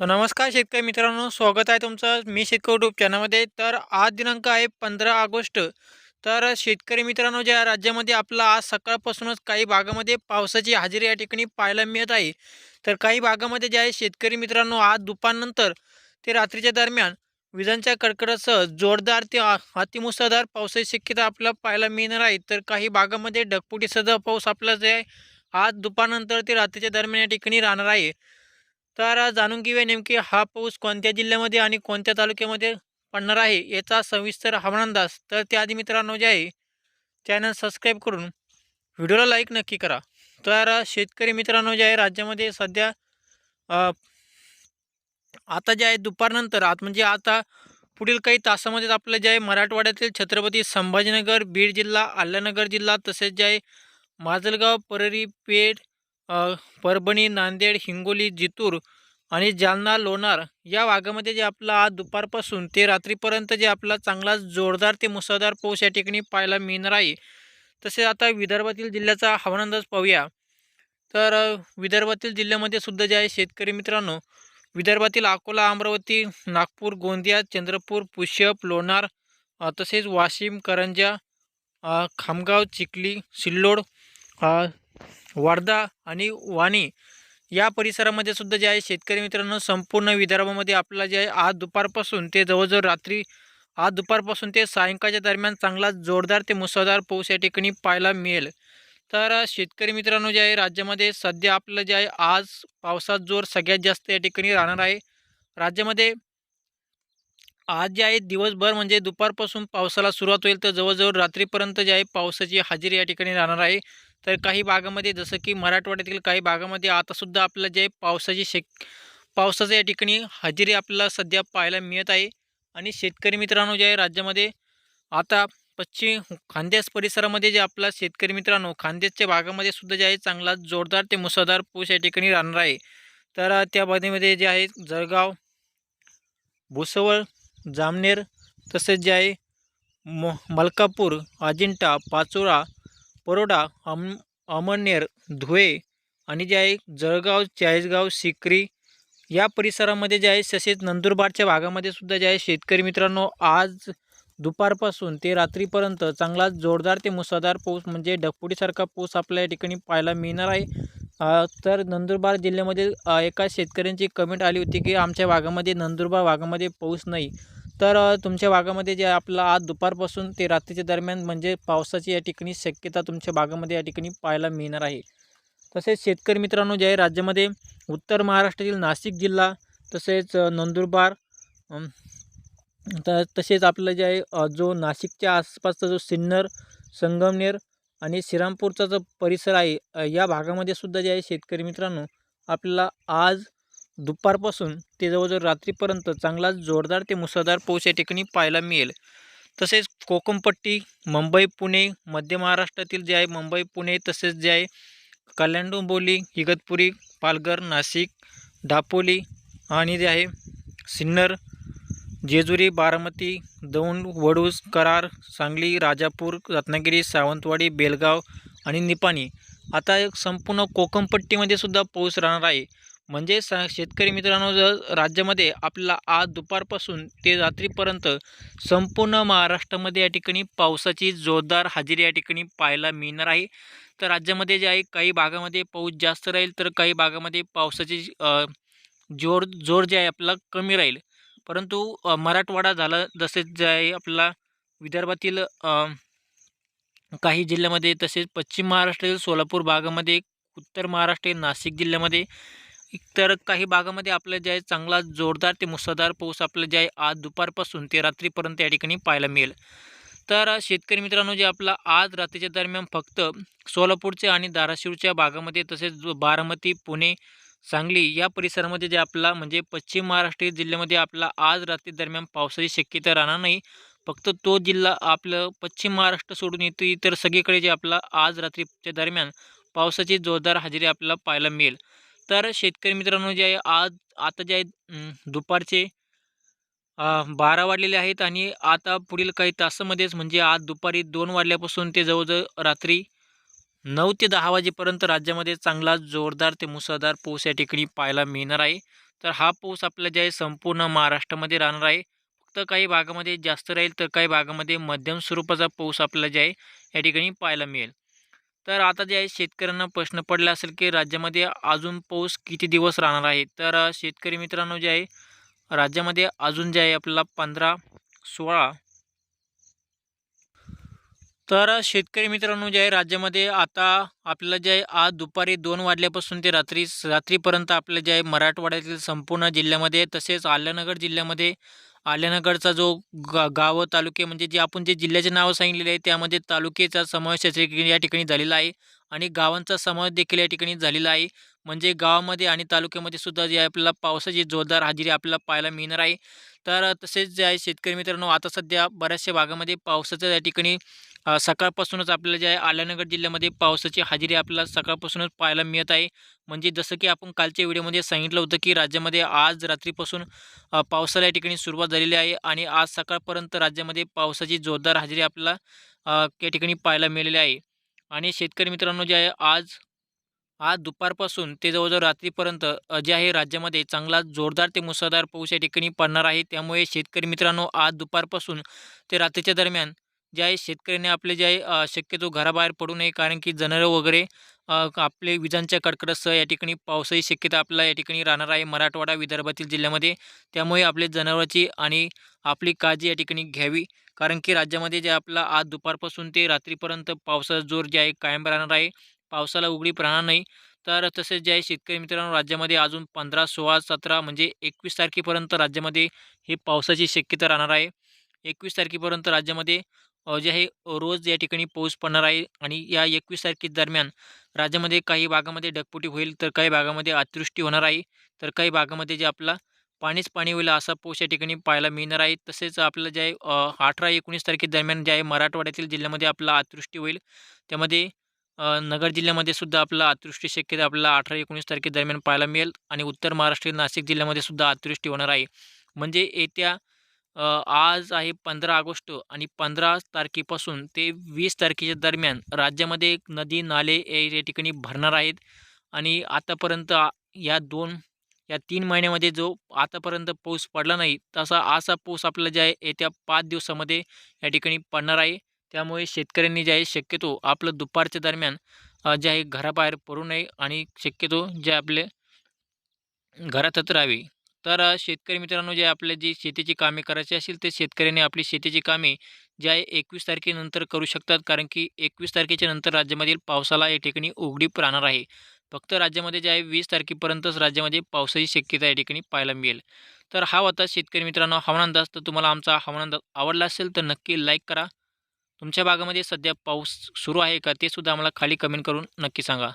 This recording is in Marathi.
तर नमस्कार शेतकरी मित्रांनो स्वागत आहे तुमचं मी शेतकरी युट्यूब चॅनलमध्ये. तर आज दिनांक आहे पंधरा ऑगस्ट. तर शेतकरी मित्रांनो ज्या राज्यामध्ये आपला आज सकाळपासूनच काही भागामध्ये पावसाची हजेरी या ठिकाणी पाहायला मिळत आहे तर काही भागामध्ये जे आहे शेतकरी मित्रांनो आज दुपारनंतर ते रात्रीच्या दरम्यान विजांच्या कडकडासह जोरदार ते अतिमुसळधार पावसाची शक्यता आपल्याला पाहायला मिळणार आहे. तर काही भागामध्ये ढगपुटीसह पाऊस आपला जे आहे आज दुपारनंतर ते रात्रीच्या दरम्यान या ठिकाणी राहणार आहे. तर जाणून घेऊया नेमकी हा पाऊस कोणत्या जिल्ह्यामध्ये आणि कोणत्या तालुक्यामध्ये पडणार आहे याचा सविस्तर हवामान अंदाज. तर त्याआधी मित्रांनो जे आहे चॅनल सबस्क्राईब करून व्हिडिओला लाईक नक्की करा. तर शेतकरी मित्रांनो जे आहे राज्यामध्ये सध्या आता जे आहे दुपारनंतर आत म्हणजे आता पुढील काही तासामध्येच आपलं जे आहे मराठवाड्यातील छत्रपती संभाजीनगर बीड जिल्हा अल्लानगर जिल्हा तसेच जे आहे माजलगाव परळी पेठ परभणी नांदेड हिंगोली जितूर आणि जालना लोणार या भागामध्ये जे आपला आज दुपारपासून ते रात्रीपर्यंत जे आपला चांगला जोरदार ते मुसळधार पाऊस या ठिकाणी पाहायला मिळणार आहे. तसेच आता विदर्भातील जिल्ह्याचा हवामान अंदाज पाहूया. तर विदर्भातील जिल्ह्यामध्ये सुद्धा जे आहे शेतकरी मित्रांनो विदर्भातील अकोला अमरावती नागपूर गोंदिया चंद्रपूर पुष्यप लोणार तसेच वाशिम करंजा खामगाव चिखली सिल्लोड वर्धा आणि वाणी या परिसरामध्ये सुद्धा जे आहे शेतकरी मित्रांनो संपूर्ण विदर्भामध्ये आपल्याला जे आहे आज दुपारपासून ते जवळजवळ रात्री आज दुपारपासून ते सायंकाळच्या दरम्यान चांगला जोरदार ते मुसळधार पाऊस या ठिकाणी पाहायला मिळेल. तर शेतकरी मित्रांनो जे आहे राज्यामध्ये सध्या आपलं जे आहे आज पावसात जोर सगळ्यात जास्त या ठिकाणी राहणार आहे. राज्यामध्ये आज जे आहे दिवसभर म्हणजे दुपारपासून पावसाला सुरुवात होईल तर जवळजवळ रात्रीपर्यंत जे आहे पावसाची हजेरी या ठिकाणी राहणार आहे. तर काही भागामध्ये जसं की मराठवाड्यातील काही भागामध्ये आतासुद्धा आपलं जे आहे पावसाची शेक पावसाच्या या ठिकाणी हजेरी आपल्याला सध्या पाहायला मिळत आहे. आणि शेतकरी मित्रांनो जे आहे राज्यामध्ये आता पश्चिम खांद्यास परिसरामध्ये जे आपला शेतकरी मित्रांनो खांद्यासच्या भागामध्ये सुद्धा जे आहे चांगला जोरदार ते मुसळधार पूस या ठिकाणी राहणार आहे. तर त्या बाजूमध्ये जे आहे जळगाव भुसवळ जामनेर तसेच जे आहे म मलकापूर अजिंठा पाचोरा परोडा अम अमळनेर धुळे आणि जे आहे जळगाव चाळीसगाव सिकरी या परिसरामध्ये जे आहे तसेच नंदुरबारच्या भागामध्ये सुद्धा जे आहे शेतकरी मित्रांनो आज दुपारपासून ते रात्रीपर्यंत चांगला जोरदार ते मुसळधार पाऊस म्हणजे ढगफुटीसारखा पाऊस आपल्या या ठिकाणी पाहायला मिळणार आहे. तर नंदुरबार जिल्ह्यामध्ये एका शेतकऱ्यांची कमेंट आली होती की आमच्या भागामध्ये नंदुरबार भागामध्ये पाऊस नाही. तर तुमच्या भागामध्ये जे आपला आज दुपारपासून ते रात्रीच्या दरम्यान म्हणजे पावसाची या ठिकाणी शक्यता तुमच्या भागामध्ये या ठिकाणी पाहायला मिळणार आहे. तसेच शेतकरी मित्रांनो जे आहे राज्यामध्ये उत्तर महाराष्ट्रातील नाशिक जिल्हा तसेच नंदुरबार तर तसेच आपलं जे आहे जो नाशिकच्या आसपासचा जो सिन्नर संगमनेर आणि श्रीरामपूरचा जो परिसर आहे या भागामध्ये सुद्धा जे आहे शेतकरी मित्रांनो आपल्याला आज दुपारपासून ते जवळजवळ रात्रीपर्यंत चांगला जोरदार ते मुसळधार पाऊस या ठिकाणी पाहायला मिळेल. तसेच कोकमपट्टी मुंबई पुणे मध्य महाराष्ट्रातील जे आहे मुंबई पुणे तसेच जे आहे कल्याण डोंबोली इगतपुरी पालघर नाशिक दापोली आणि जे आहे सिन्नर जेजुरी बारामती दौंड वडूज करार सांगली राजापूर रत्नागिरी सावंतवाडी बेलगाव आणि निपाणी. आता एक संपूर्ण कोकमपट्टीमध्ये सुद्धा पाऊस राहणार आहे. म्हणजे स शेतकरी मित्रांनो जर राज्यामध्ये आपल्याला आज दुपारपासून ते रात्रीपर्यंत संपूर्ण महाराष्ट्रामध्ये या ठिकाणी पावसाची जोरदार हजेरी या ठिकाणी पाहायला मिळणार आहे. तर राज्यामध्ये जे आहे काही भागामध्ये पाऊस जास्त राहील तर काही भागामध्ये पावसाची जोर जोर जे आहे आपला कमी राहील. परंतु मराठवाडा झालं जसेच जे आहे आपला विदर्भातील काही जिल्ह्यामध्ये तसेच पश्चिम महाराष्ट्रातील सोलापूर भागामध्ये उत्तर महाराष्ट्र नाशिक जिल्ह्यामध्ये तर काही भागामध्ये आपलं जे आहे चांगला जोरदार ते मुसळधार पाऊस आपलं जे आहे आज दुपारपासून ते रात्रीपर्यंत या ठिकाणी पाहायला मिळेल. तर शेतकरी मित्रांनो जे आपला आज रात्रीच्या दरम्यान फक्त सोलापूरच्या आणि धाराशिवच्या भागामध्ये तसेच बारामती पुणे सांगली या परिसरामध्ये जे आपला म्हणजे पश्चिम महाराष्ट्र जिल्ह्यामध्ये आपला आज रात्री दरम्यान पावसाची शक्यता राहणार नाही. फक्त तो जिल्हा आपलं पश्चिम महाराष्ट्र सोडून येतो इतर सगळीकडे जे आपला आज रात्रीच्या दरम्यान पावसाची जोरदार हजेरी आपल्याला पाहायला मिळेल. तर शेतकरी मित्रांनो जे आहे आज आता जे आहे दुपारचे बारा वाजलेले आहेत आणि आता पुढील काही तासामध्येच म्हणजे आज दुपारी दोन वाजल्यापासून ते जवळजवळ रात्री नऊ ते दहा वाजेपर्यंत राज्यामध्ये चांगला जोरदार ते मुसळधार पाऊस या ठिकाणी पाहायला मिळणार आहे. तर हा पाऊस आपला जे आहे संपूर्ण महाराष्ट्रामध्ये राहणार आहे. फक्त काही भागामध्ये जास्त राहील तर काही भागामध्ये मध्यम स्वरूपाचा पाऊस आपल्याला जे आहे या ठिकाणी पाहायला मिळेल. तर आता जे आहे शेतकऱ्यांना प्रश्न पडला असेल की राज्यामध्ये अजून पाऊस किती दिवस राहणार आहे? तर शेतकरी मित्रांनो जे आहे राज्यामध्ये अजून जे आहे आपल्याला पंधरा सोळा तर शेतकरी मित्रांनो जे आहे राज्यामध्ये आता आपल्याला जे आहे आज दुपारी दोन वाजल्यापासून ते रात्री रात्रीपर्यंत आपलं जे आहे मराठवाड्यातील संपूर्ण जिल्ह्यामध्ये तसेच आल्यानगर जिल्ह्यामध्ये आल्यानगरचा जो गा गावं तालुके म्हणजे जे आपण जे जिल्ह्याचे नावं सांगितलेले आहे त्यामध्ये तालुक्याचा समावेश या ठिकाणी झालेला आहे आणि गावांचा समावेश देखील या ठिकाणी झालेला आहे. म्हणजे गावामध्ये आणि तालुक्यामध्ये सुद्धा जे आहे आपल्याला पावसाची जोरदार हजेरी आपल्याला पाहायला मिळणार आहे. तर तसेच जे आहे शेतकरी मित्रांनो आता सध्या बऱ्याचशा भागामध्ये पावसाचं या ठिकाणी सकाळपासूनच आपल्याला जे आहे आल्यानगर जिल्ह्यामध्ये पावसाची हजेरी आपल्याला सकाळपासूनच पाहायला मिळत आहे. म्हणजे जसं की आपण कालच्या व्हिडिओमध्ये सांगितलं होतं की राज्यामध्ये आज रात्रीपासून पावसाला या ठिकाणी सुरुवात झालेली आहे आणि आज सकाळपर्यंत राज्यामध्ये पावसाची जोरदार हजेरी आपल्याला या ठिकाणी पाहायला मिळालेली आहे. आणि शेतकरी मित्रांनो जे आहे आज आज दुपारपासून ते जवळजवळ रात्रीपर्यंत अ, जे आहे राज्यामध्ये चांगला जोरदार ते मुसळधार पाऊस या ठिकाणी पडणार आहे. त्यामुळे शेतकरी मित्रांनो आज दुपारपासून ते रात्रीच्या दरम्यान जे आहे शेतकऱ्यांनी आपले जे आहे शक्यतो घराबाहेर पडू नये कारण की जनरं वगैरे आपले विजांच्या कडकडासह या ठिकाणी पावसाची शक्यता आपल्याला या ठिकाणी राहणार आहे मराठवाडा विदर्भातील जिल्ह्यामध्ये. त्यामुळे आपले जनावरांची आणि आपली काळजी या ठिकाणी घ्यावी कारण की राज्यामध्ये जे आपला आज दुपारपासून ते रात्रीपर्यंत पावसाचा जोर जे आहे कायम राहणार आहे. पावसाला उघडीप राहणार नाही. तर तसेच जे आहे शेतकरी मित्रांनो राज्यामध्ये अजून पंधरा सोळा सतरा म्हणजे एकवीस तारखेपर्यंत राज्यामध्ये हे पावसाची शक्यता राहणार आहे. एकवीस तारखेपर्यंत राज्यामध्ये जे आहे रोज या ठिकाणी पाऊस पडणार आहे आणि या एकवीस तारखे दरम्यान राज्यामध्ये काही भागामध्ये ढगफुटी होईल तर काही भागामध्ये अतिवृष्टी होणार आहे. तर काही भागामध्ये जे आपला पाणीच पाणी होईल असा पाऊस या ठिकाणी पाहायला मिळणार आहे. तसेच आपलं जे आहे अठरा एकोणीस तारखे दरम्यान जे आहे मराठवाड्यातील जिल्ह्यामध्ये आपला अतिवृष्टी होईल. त्यामध्ये नगर जिल्ह्यामध्ये सुद्धा आपला अतिवृष्टी शक्यता आपल्याला अठरा एकोणीस तारखे दरम्यान पाहायला मिळेल आणि उत्तर महाराष्ट्र नाशिक जिल्ह्यामध्ये सुद्धा अतिवृष्टी होणार आहे. म्हणजे येत्या आज आहे पंधरा ऑगस्ट आणि पंधरा तारखेपासून ते वीस तारखेच्या दरम्यान राज्यामध्ये नदी नाले या ठिकाणी भरणार आहेत. आणि आतापर्यंत या दोन या तीन महिन्यामध्ये जो आतापर्यंत पाऊस पडला नाही तसा असा पाऊस आपल्याला जे आहे येत्या पाच दिवसामध्ये या ठिकाणी पडणार आहे. त्यामुळे शेतकऱ्यांनी जे आहे शक्यतो आपलं दुपारच्या दरम्यान जे आहे घराबाहेर पडू नये आणि शक्यतो जे आपले घरातच राहावे. तर शेतकरी मित्रांनो जे आपले जी शेतीची कामे करायची असेल ते शेतकऱ्यांनी आपली शेतीची कामे जे आहे एकवीस तारखेनंतर करू शकतात. कारण की एकवीस तारखेच्या नंतर राज्यामधील पावसाला या ठिकाणी उघडीप राहणार आहे. फक्त राज्यामध्ये जे आहे वीस तारखेपर्यंतच राज्यामध्ये पावसाची शक्यता या ठिकाणी पाहायला मिळेल. तर हा होता शेतकरी मित्रांनो हवामान अंदाज. तर तुम्हाला आमचा हवामान अंदाज आवडला असेल तर नक्की लाईक करा. तुमच्या भागामध्ये सध्या पाऊस सुरू आहे का? ते सुद्धा आम्हाला खाली कमेंट करून नक्की सांगा.